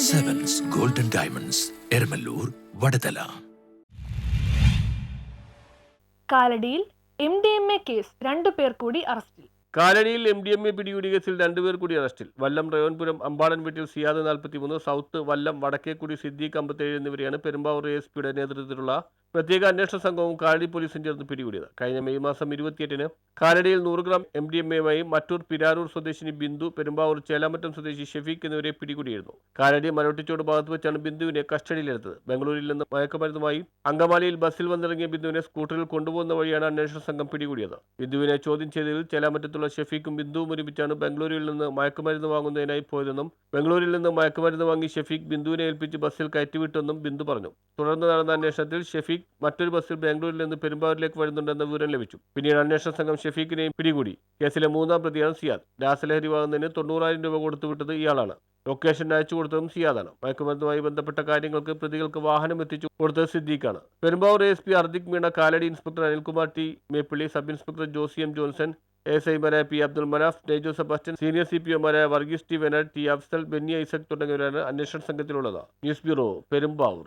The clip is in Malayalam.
Diamonds Eramallur Vadathala കാലടിയിൽ M D M A case രണ്ടു പേർ കൂടി അറസ്റ്റിൽ കാലടിയിൽ എം ഡി എം എ പിടികൂടിയ കേസിൽ രണ്ടുപേർ കൂടി അറസ്റ്റിൽ വല്ലം റയോൻപുരം അമ്പാടൻ വീട്ടിൽ സിയാദ് നാൽപ്പത്തിമൂന്ന് സൗത്ത് വല്ലം വടക്കേക്കുടി സിദ്ദീഖ് അമ്പത്തേഴ് എന്നിവരെയാണ് പെരുമ്പാവൂർ എസ് പിയുടെ നേതൃത്വത്തിലുള്ള പ്രത്യേക അന്വേഷണ സംഘവും കാലടി പോലീസും ചേർന്ന് പിടികൂടിയത്. കഴിഞ്ഞ മെയ് മാസം ഇരുപത്തിയെട്ടിന് കാലടിയിൽ നൂറ് ഗ്രാം എം ഡി എം എയുമായി മറ്റൂർ പിരാരൂർ സ്വദേശിനി ബിന്ദു പെരുമ്പാവൂർ ചേലാമറ്റം സ്വദേശി ഷെഫീഖ് എന്നിവരെ പിടികൂടിയിരുന്നു. കാലടി മരോട്ടിച്ചോട് ഭാഗത്ത് വെച്ചാണ് ബിന്ദുവിനെ കസ്റ്റഡിയിലെടുത്തത്. ബംഗളൂരിൽ നിന്ന് മയക്കുമരുന്നുമായി അങ്കമാലിയിൽ ബസ്സിൽ വന്നിറങ്ങിയ ബിന്ദുവിനെ സ്കൂട്ടറിൽ കൊണ്ടുപോകുന്ന വഴിയാണ് അന്വേഷണ സംഘം പിടികൂടിയത്. ബിന്ദുവിനെ ചോദ്യം ചെയ്തതിൽ ചേലാമറ്റത്തുള്ള ഷെഫീഖും ബിന്ദുവും ഒരുമിച്ചാണ് ബംഗളൂരുവിൽ നിന്ന് മയക്കുമരുന്ന് വാങ്ങുന്നതിനായി പോയതെന്നും ബംഗളൂരിൽ നിന്ന് മയക്കുമരുന്ന് വാങ്ങി ഷെഫീഖ് ബിന്ദുവിനെ ഏൽപ്പിച്ച് ബസ്സിൽ കയറ്റിവിട്ടെന്നും ബിന്ദു പറഞ്ഞു. തുടർന്ന് നടന്ന അന്വേഷണത്തിൽ ഷെഫീഖ് മറ്റൊരു ബസ്സിൽ ബാംഗ്ലൂരിൽ നിന്ന് പെരുമ്പാവൂരിലേക്ക് വരുന്നുണ്ടെന്ന വിവരം ലഭിച്ചു. പിന്നീട് അന്വേഷണ സംഘം ഷെഫീഖിനെയും പിടികൂടി. കേസിലെ മൂന്നാം പ്രതിയാണ് സിയാദ്. രാസലഹരി വാങ്ങുന്നതിന് തൊണ്ണൂറായിരം രൂപ കൊടുത്തുവിട്ടത് ഇയാളാണ്. ലൊക്കേഷൻ അയച്ചു കൊടുത്തതും സിയാദാണ്. മയക്കുമരുന്നുമായി ബന്ധപ്പെട്ട കാര്യങ്ങൾക്ക് പ്രതികൾക്ക് വാഹനം എത്തിച്ചു കൊടുത്തത് സിദ്ദീഖാണ്. Perumbavoor S P Ardik Meena Kalady inspector Anilkumar T Meppilly sub inspector Josy M Johnson S ഐമാരായ P Abdul Manaf Neijo Sebastian senior C P ഒമാരായ Varghese T Venad T Afsal Benny Isaac തുടങ്ങിയവരാണ് അന്വേഷണ സംഘത്തിലുള്ളത്. News bureau Perumbavoor.